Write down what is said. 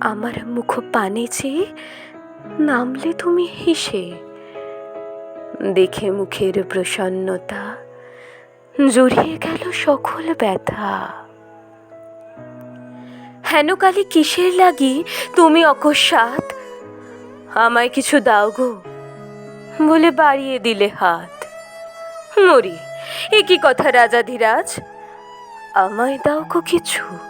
আমার মুখ পানে চেয়ে নামলে তুমি হেসে। দেখে মুখের প্রসন্নতা জড়িয়ে গেল সকল ব্যথা। হেন কালে কিসের লাগি তুমি অকস্মাৎ? আমায় কিছু দাও গো, বলে বাড়িয়ে দিলে হাত। মরি একই কি কথা রাজাধিরাজ আমায় দাও গো কিছু।